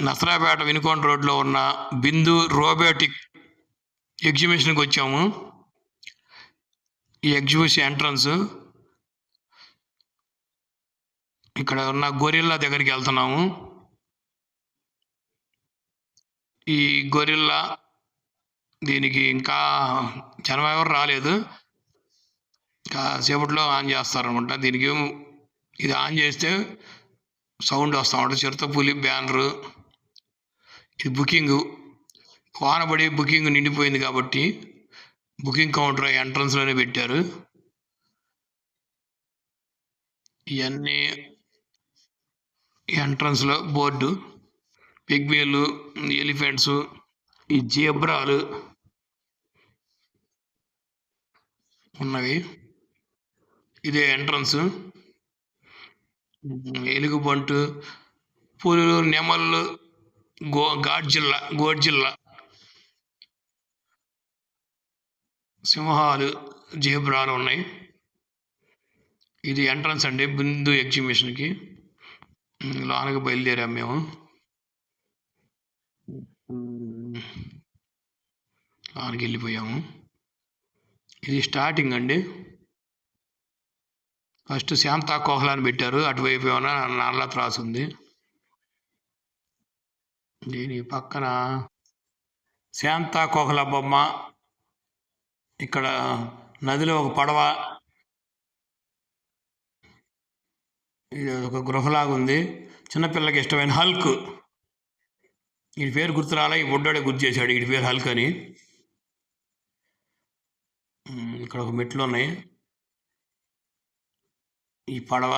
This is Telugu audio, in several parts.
నసరాపేట వినుకొండ రోడ్లో ఉన్న బిందు రోబోటిక్ ఎగ్జిబిషన్కి వచ్చాము. ఈ ఎగ్జిబిషన్ ఎంట్రన్స్ ఇక్కడ ఉన్న గొరిల్లా దగ్గరికి వెళ్తున్నాము. ఈ గొరిల్లా దీనికి ఇంకా జనం ఎవరు రాలేదు. కాసేపట్లో ఆన్ చేస్తారనమాట. దీనికి ఇది ఆన్ చేస్తే సౌండ్ వస్తూ. ఉంటుంది చిరుతపులి బ్యానరు ఇది బుకింగ్ వానబడి బుకింగ్ నిండిపోయింది కాబట్టి బుకింగ్ కౌంటర్ ఎంట్రన్స్లోనే పెట్టారు. ఇవన్నీ ఎంట్రన్స్లో బోర్డు పిగ్మీలు ఎలిఫెంట్స్ ఈ జీబ్రాలు ఉన్నవి. ఇదే ఎంట్రన్స్. ఎలుగుబంటు పులులు నెమళ్ళు గో గాడ్జిల్లా గోడ్జిల్లా సింహాలు జీబ్రాలు ఉన్నాయి. ఇది ఎంట్రన్స్ అండి బిందు ఎగ్జిబిషన్కి. లోనకి బయలుదేరాం మేము. లోనకి వెళ్ళిపోయాము. ఇది స్టార్టింగ్ అండి. ఫస్ట్ శాంతా కోహ్లా అని పెట్టారు. అటువైపు ఏమైనా నల్ల త్రాసు ఉంది. దీని పక్కన శాంత కోహల బొమ్మ. ఇక్కడ నదిలో ఒక పడవ. ఇది ఒక గృహలాగా ఉంది. చిన్నపిల్లకి ఇష్టమైన హల్క్. ఈ పేరు గుర్తురాలా ఈ బుడ్డోడే గుర్తు చేశాడు ఈ పేరు హల్క్ అని. ఇక్కడ ఒక మెట్లు ఉన్నాయి. ఈ పడవ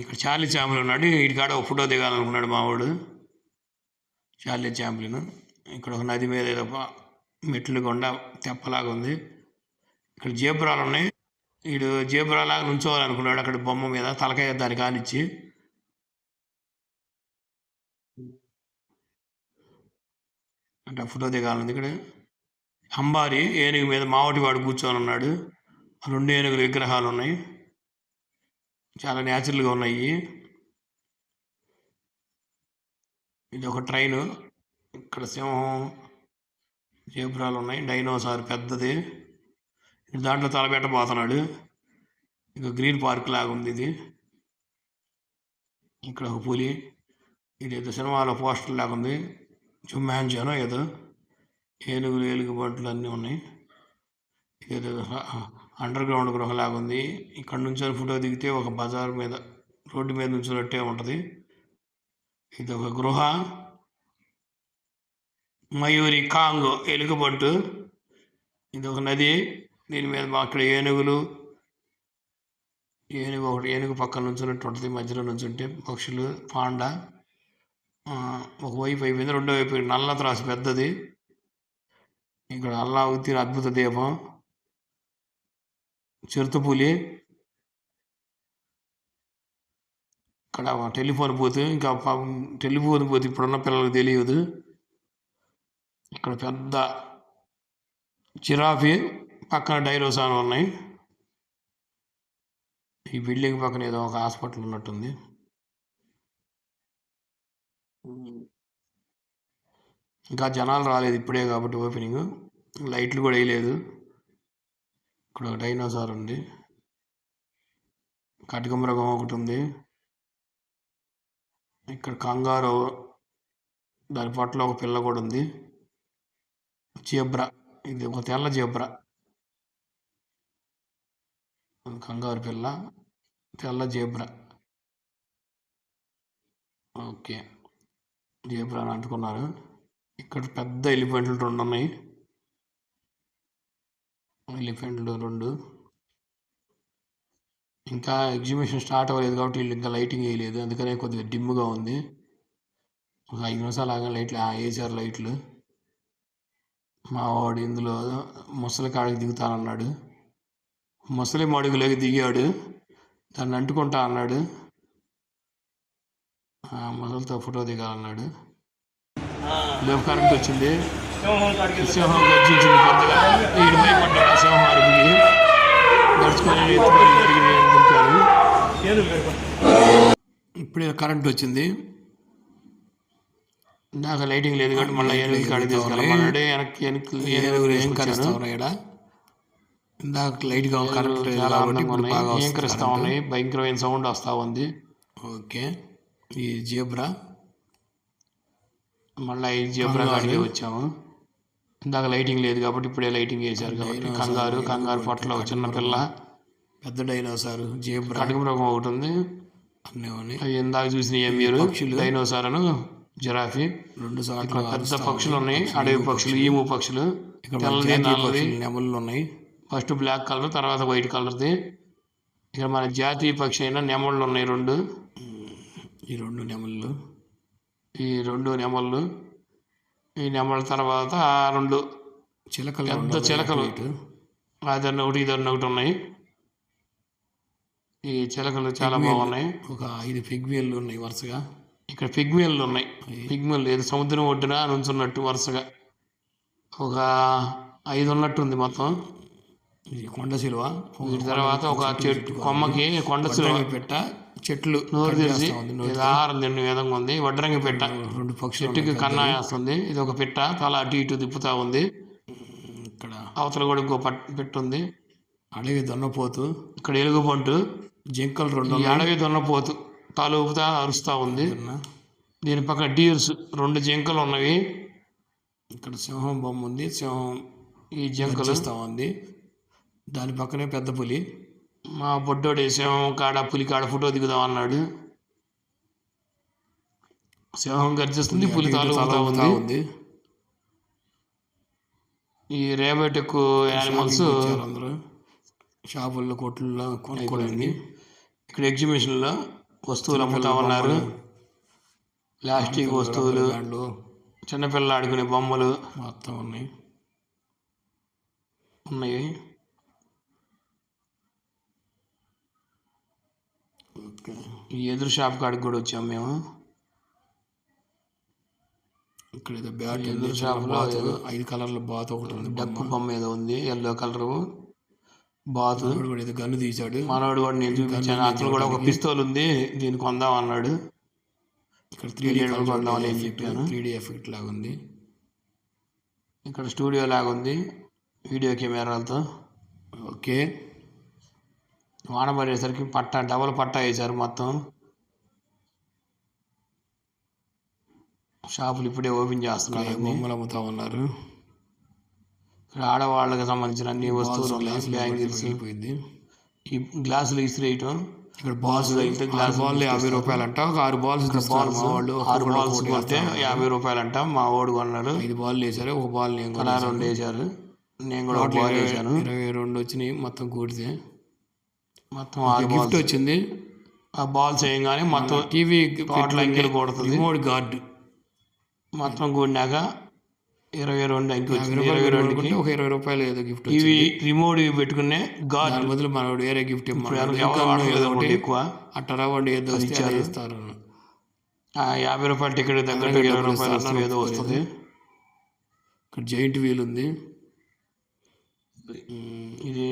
ఇక్కడ చాలీ చాములు ఉన్నాడు. వీడికాడ ఒక ఫోటో దిగాలనుకున్నాడు మావాడు చార్లీ చాంప్లిన్. ఇక్కడ ఒక నది మీద ఏదో మెట్లు కొండ తెప్పలాగా ఉంది. ఇక్కడ జేబురాలు ఉన్నాయి. వీడు జేబురాలాగా నుంచోవాలనుకున్నాడు అక్కడ బొమ్మ మీద తలకాయ దాన్ని కానిచ్చి. అంటే ఫోటో దిగాలని ఇక్కడ. అంబారి ఏనుగు మీద మావటి వాడు కూర్చొని ఉన్నాడు. రెండు ఏనుగుల విగ్రహాలు ఉన్నాయి. చాలా న్యాచురల్గా ఉన్నాయి ఇది ఒక ట్రైన్. ఇక్కడ సింహం జీబ్రాలు ఉన్నాయి డైనోసార్ పెద్దది. దాంట్లో తలబెట్టబోతున్నాడు. ఇక గ్రీన్ పార్క్ లాగా ఉంది ఇది. ఇక్కడ ఒక పులి. ఇది ఏదో సినిమాలో పోస్టర్ లాగా ఉంది చుమ్మాంజానో ఏదో. ఏనుగులు ఏలుగు బంట్లు అన్నీ ఉన్నాయి. ఏదో అండర్ గ్రౌండ్ గృహ లాగా ఉంది ఇక్కడ నుంచి ఫోటో దిగితే ఒక బజార్ మీద రోడ్డు మీద నుంచున్నట్టే ఉంటుంది. ఇది ఒక గృహ. మయూరి కాంగ్ ఎలుగుబంటు. ఇది ఒక నది. దీని మీద అక్కడ ఏనుగులు. ఏనుగు ఒకటి ఏనుగు పక్కన నుంచున్నట్టు ఉంటుంది మధ్యలో నుంచుంటే పక్షులు పాండ. ఒకవైపు ఒక వైపు అయిపోయింది రెండో వైపు నల్ల త్రాసు పెద్దది. ఇక్కడ అల్లా ఉత్తిన అద్భుత దీపం. చిరుతపులి. ఇక్కడ టెలిఫోన్ బూత్ ఇంకా పాపం టెలిఫోన్ బూత్ ఇప్పుడున్న పిల్లలకు తెలియదు. ఇక్కడ పెద్ద చిరాఫీ పక్కన డైరోసాన్ ఉన్నాయి. ఈ బిల్డింగ్ పక్కన ఏదో ఒక హాస్పిటల్ ఉన్నట్టుంది. ఇంకా జనాలు రాలేదు ఇప్పుడే కాబట్టి ఓపెనింగ్. లైట్లు కూడా వేయలేదు. ఇక్కడ ఒక డైనోసార్ ఉంది. కటికమృగం ఒకటి ఉంది. ఇక్కడ కంగారు దాని పట్ల ఒక పిల్ల కూడా ఉంది. జీబ్రా. ఇది ఒక తెల్ల జీబ్రా. కంగారు పిల్ల. తెల్ల జీబ్రా. ఓకే. జీబ్రా అని అంటుకున్నారు. ఇక్కడ పెద్ద ఎలిఫెంట్లు రెండు ఉన్నాయి. ఎలిఫెంట్లు రెండు. ఇంకా ఎగ్జిబిషన్ స్టార్ట్ అవ్వలేదు కాబట్టి వీళ్ళు ఇంకా లైటింగ్ వేయలేదు. అందుకనే కొద్దిగా డిమ్గా ఉంది. ఒక ఐదు నిమిషాలు ఆగా లైట్లు. వేసారు లైట్లు. మా వాడు ఇందులో ముసలి కాడికి దిగుతానన్నాడు. ముసలి మడుగులోకి దిగాడు. దాన్ని అంటుకుంటా అన్నాడు. ముసలితో ఫోటో దిగాలన్నాడు. లేవు కరెంట్ వచ్చింది. సింహం గర్జించింది పెద్దగా ఈడు భయపడ్డాడు ఆ సింహం అరుపుకి. నడుచుకొని ఎత్తుకొని జరిగి దింపారు ఇప్పుడే కరెంట్ వచ్చింది. ఇందాక లైటింగ్ లేదు కాబట్టి మళ్ళీ ఏనుగు కాడికి తీసుకెళ్ళమన్నాడు వెనక్కి వెనక్కి ఏనుగు ఏం కరుస్తా ఇక్కడ ఇందాక లైట్గా కరెక్ట్ లేదు కాబట్టి ఏం కరుస్తా ఉన్నాయి భయంకరమైన సౌండ్ వస్తూ ఉంది. ఓకే. ఈ జీబ్రా? మళ్ళీ ఈ జీబ్రా కాడికి వచ్చాము. ఇందాక లైటింగ్ లేదు కాబట్టి ఇప్పుడే లైటింగ్ వేశారు కాబట్టి. కంగారు కంగారు పొట్టలో చిన్న పిల్ల. పెద్ద డైనోసార్ జీబ్రా కటకమృగం ఒకటి ఉంది. అన్నీ ఉన్నాయి. అవి ఇందాక చూసిన మీరు? డైనోసార్ అను జిరాఫీ. రెండు సార్లు పెద్ద పక్షులు ఉన్నాయి. అడవి పక్షులు ఈము పక్షులు. తెల్లది నల్లది నెమళ్ళు ఉన్నాయి. ఫస్ట్ బ్లాక్ కలర్ తర్వాత వైట్ కలర్ది. ఇక్కడ మన జాతీయ పక్షి అయిన నెమళ్ళు ఉన్నాయి రెండు. ఈ రెండు నెమళ్ళు. ఈ రెండు నెమళ్ళు. ఈ నెమళ్ళ తర్వాత ఆ రెండు. చిలకలు పెద్ద చిలకలు. అదన్న ఒకటి ఇదన్న ఒకటి ఉన్నాయి. ఈ చిలకలు చాలా బాగున్నాయి. ఒక ఐదు పిగ్మీలు ఉన్నాయి వరుసగా. ఇక్కడ పిగ్మీలు ఉన్నాయి. పిగ్మీలు ఏదో సముద్రం ఒడ్డున నుంచున్నట్టు వరుసగా. ఒక ఐదు ఉన్నట్టు ఉంది మొత్తం. ఇది కొండ సిలువ. వీటి తర్వాత ఒక చెట్టు కొమ్మకి కొండ చిలువ పెట్ట చెట్లు నోరు తెరిచి ఆహారం తిన్న విధంగా ఉంది. వడ్రంగి పెట్ట రెండు పక్షులు చెట్టుకి కన్నా వేస్తుంది. ఇది ఒక పిట్ట తల అటు ఇటు తిప్పుతా ఉంది. ఇక్కడ అవతల కూడా ఇంకో పట్ పెట్టు ఉంది అడవి దున్నపోతు. ఇక్కడ ఎలుగుబంటు. జింకలు రెండు ఈ అడవి దున్నపోతు తల ఊపుతా అరుస్తూ ఉంది. దీని పక్కన డీర్స్ రెండు జింకలు ఉన్నవి. ఇక్కడ సింహం బొమ్మ ఉంది. సింహం ఈ జింకలు చూస్తా ఉంది. దాని పక్కనే పెద్ద పులి. మా బొడ్డోడు సింహం కాడ పులి కాడ ఫోటో దిగుదాం అన్నాడు సింహం గర్జిస్తుంది పులి తాలు ఊపుతా ఊపుతా ఉంది. ఈ రేబోటిక్ యానిమల్స్ అందరూ. షాపుల్లో కొట్లలో కొనుక్కోండి ఇక్కడ ఎగ్జిబిషన్లో వస్తువులు అమ్ముతా ఉన్నారు ప్లాస్టిక్ వస్తువులు. చిన్నపిల్లలు ఆడుకునే బొమ్మలు. మొత్తం ఉన్నాయి. ఉన్నాయి. ఓకే. ఈ ఎదురు షాప్ కాడికి కూడా వచ్చాము మేము. ఇక్కడ ఏదో బ్యాట్ ఎదురు షాపులో ఐదు కలర్ల బాత్ ఒకటి ఉంది డక్కు బొమ్మ ఏదో ఉంది. Yellow colour. బాతు. ఇప్పుడు కూడా ఏదో గన్ను తీశాడు. మనోడు కూడా నేను చూపించాను అతను కూడా ఒక పిస్తోల్ ఉంది దీన్ని కొందాం అన్నాడు. ఇక్కడ త్రీ డీ కొందామని నేను చెప్పాను. త్రీ డీ ఎఫెక్ట్ లాగా ఉంది. ఇక్కడ స్టూడియో లాగా ఉంది వీడియో కెమెరాలతో. ఓకే. వాన పడేసరికి పట్ట డబల్ పట్ట వేశారు మొత్తం. షాపులు ఇప్పుడే ఓపెన్ చేస్తున్నారు. బొమ్మలు అమ్ముతా ఉన్నారు. ఇక్కడ ఆడవాళ్ళకి సంబంధించిన అన్ని వస్తువులు ఉన్నాయి బ్యాంగిల్స్. ఈ గ్లాసులు ఇసిరేయటం ఇక్కడ బాల్స్ అయితే ఆరు బాల్ యాభై రూపాయలు అంట ఒక ఆరు బాల్స్ తీస్తారు మా వాళ్ళు. ఆరు బాల్స్ కొంటే యాభై రూపాయలు అంట మా ఓడు కొన్నాడు ఐదు బాల్ వేసారు ఒక బాల్ నేను కొన్నా. రెండు వేశారు. నేను కూడా ఒక బాల్ వేశాను. ఇరవై రెండు వచ్చినాయి. మొత్తం కూడితే మొత్తం ఆరు గిఫ్ట్ వచ్చింది. ఆ బాల్స్ వేయగానే మొత్తం టీవీ టోటల్ అంకెలు కొడుతుంది? రిమోట్ గార్డ్ మొత్తం కూడినాక ఇరవై రెండు ఇరవై కొనుక్కుంటే ఒక ఇరవై రూపాయలు ఏదో గిఫ్ట్ ఇవి రిమోట్ ఇవి పెట్టుకునే దాని బదులు మనోడు వేరే గిఫ్ట్ ఎక్కువ? అట్ట రావండి ఏదో ఇస్తారు. యాభై రూపాయల టికెట్ తగ్గట్టు ఇరవై రూపాయలు ఏదో వస్తుంది. ఇక్కడ జైంట్ వీల్ ఉంది. ఇది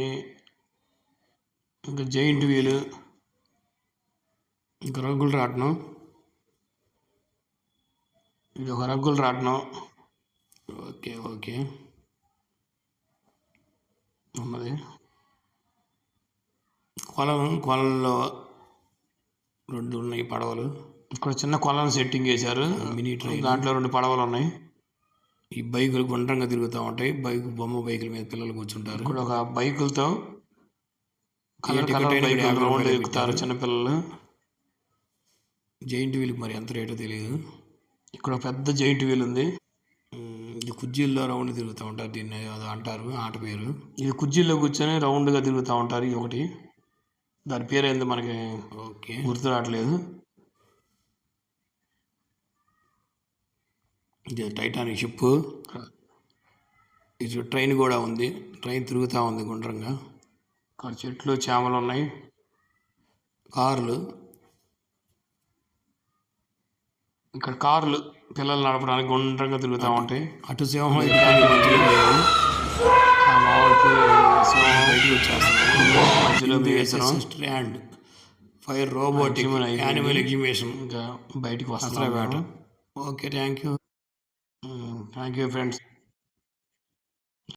ఇంకా జైంట్ వీలు ఇంకా రంగులు రాట్నం. ఇది ఒక రగ్గులు రాట్నం. Okay okay. ఉన్నది. కొలం కొలంలో రెండు ఉన్నాయి పడవలు. ఇక్కడ చిన్న కొలను సెట్టింగ్ చేశారు. Mini train. దాంట్లో రెండు పడవలు ఉన్నాయి. ఈ బైకులు గుండ్రంగా తిరుగుతూ ఉంటాయి. బైక్ బొమ్మ బైకుల మీద పిల్లలు కూర్చుంటారు. ఇక్కడ ఒక బైకులతో కలర్ కలర్ బైకులు రౌండ్ ఎక్కుతారు చిన్నపిల్లలు. జైంట్ వీల్కి మరి ఎంత రేటో తెలియదు ఇక్కడ పెద్ద జైంట్ వీల్ ఉంది ఉమ్, ఈ కుర్చీల్లో రౌండ్ తిరుగుతూ ఉంటారు దీన్ని అంటారు ఆట పేరు. ఇది కుర్చీలో కూర్చొని రౌండ్గా తిరుగుతూ ఉంటారు ఇది ఒకటి. దాని పేరు ఏంది మనకి? ఓకే. గుర్తు రావట్లేదు. ఇది టైటానిక్ షిప్. ఇది ట్రైన్ కూడా ఉంది. ట్రైన్ తిరుగుతూ ఉంది గుండ్రంగా. ఇక్కడ చెట్లు చేమలు ఉన్నాయి. కార్లు. ఇక్కడ కార్లు. పిల్లలు నడపడానికి గుండ్రంగా తిరుగుతూ ఉంటాయి. అటు సింహం ఇటు సింహం మధ్యలో లేవు. ఆ మామిడికి సింహం బయటకు వచ్చేస్తున్నాయి మధ్యలో వేసరం stand fire robotic. Animal exhibition. ఇంకా బయటికి వస్తున్నారు okay thank you. Thank you friends.